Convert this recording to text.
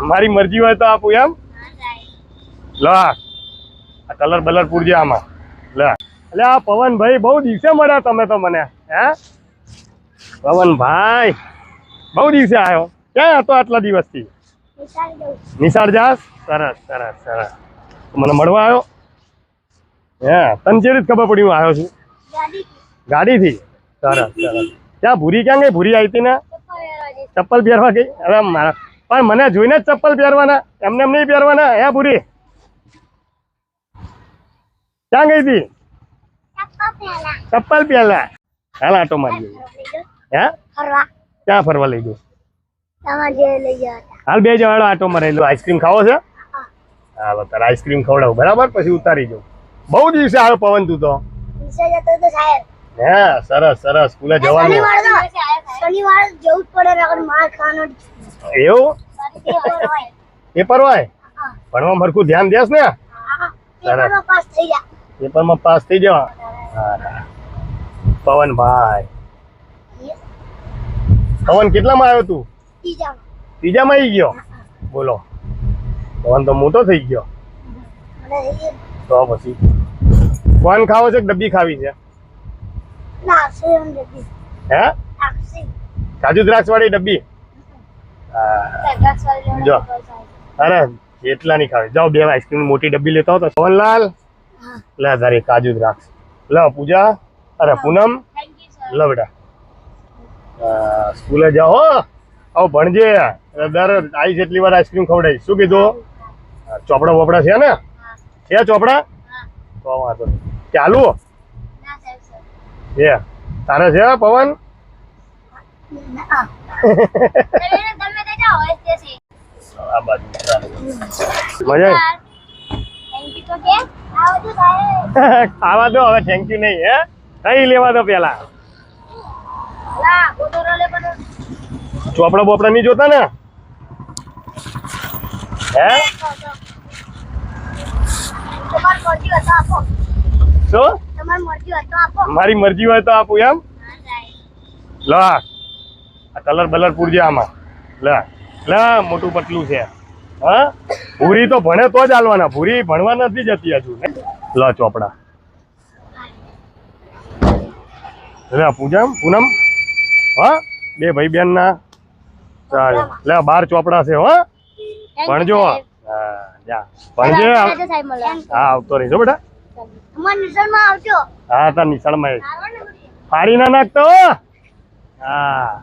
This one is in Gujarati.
મારી મરજી હોય તો આપું એમ? લા આ કલર બલર પૂરજે આમાં. લે. એટલે આ પવનભાઈ બહુ દિવસે મળ્યા તમે તો મને હે? પવનભાઈ બહુ દિવસે આવ્યો ક્યાં હતો આટલા દિવસથી? નિશાળ જાસ? સરસ સરસ સરસ. મને મળવા આવ્યો હે તને જે રીત ખબર પડી હું આવ્યો છું? ગાડી ગાડીથી? સરસ સરસ. ત્યાં ભૂરી ક્યાં ગઈ? ભૂરી આવી હતી ને? ચપ્પલ પહેરવા ગઈ? અરે મારા પણ મને જોઈને જ ચપ્પલ પહેરવાના એમને એમ નહીં પહેરવાના હે પૂરી ક્યાં ગઈ હતી? ચપ્પલ પહેલા. હાલ આટો મારી હે? ફરવા ક્યાં ફરવા લઈ ગયો? હાલ બે જવાડો આટો મારેલો આઈસ્ક્રીમ ખાવો છે? હા. તારે આઈસ્ક્રીમ ખવડાવું બરાબર? પછી ઉતારી જાઉં બહુ દિવસે આવ્યો પવન તું તો. હે સરસ સરસ. સ્કૂલે જવાનું શનિવાર તો શનિવાર જવું જ પડે નકર માર ખાવાનો જ. એવું? પેપર હોય. ભણવા મરખું ધ્યાન દેસ ને? પેપર પેપરમાં પાસ થઈ જવા પવનભાઈ. પવન કેટલામાં આવ્યો તું? ત્રીજામાં. આવી ગયો? બોલો. પવન તો મોટો થઈ ગયો. તો પછી કોણ ખાવો છે કે ડબ્બી ખાવી છે? હે? કાજુ દ્રાક્ષ વાળી ડબ્બી. હા. જો. અરે એટલા નહીં ખાવી. જાઓ બે આઈસ્ક્રીમ મોટી ડબ્બી લેતા હો તો. સોનલાલ. હા. લે તારી કાજુ દ્રાક્ષ. લે પૂજા. અરે પૂનમ. થેન્ક લો બેટા. હા, સ્કૂલે જાઓ હો. આવો ભણજે. દર આઈ જેટલી વાર આઈસ્ક્રીમ ખવડાવીશ. શું કીધું? ચોપડા બોપડા છે ને? છે ચોપડા? હા. તો વાંધો ચાલુ? ના સાહેબ સર છે તારે છે પવન? ખાવા દો હવે થેન્ક યુ નહીં હે? કઈ લેવા દો પેલા? ચોપડા બોપડા નહીં જોતા ને? હે? શું? મારી મરજી હોય તો આપું એમ? લો આ કલર બલર પૂરજે આમાં. લે લે મોટું પતલું છે. હા? ભૂરી તો ભણે તો જ હાલવાના. ભૂરી ભણવા નથી જતી હજુ લ ચોપડા. લે પૂજમ પૂનમ. હા બે ભાઈ બેન ના ચાલ. લે બાર ચોપડા છે હો. ભણજો. હા જા. ભણજે. હા આવતો રહીજો બેટા. હા તાર નિશાળમાં. ફાડી ના નાખતો હા.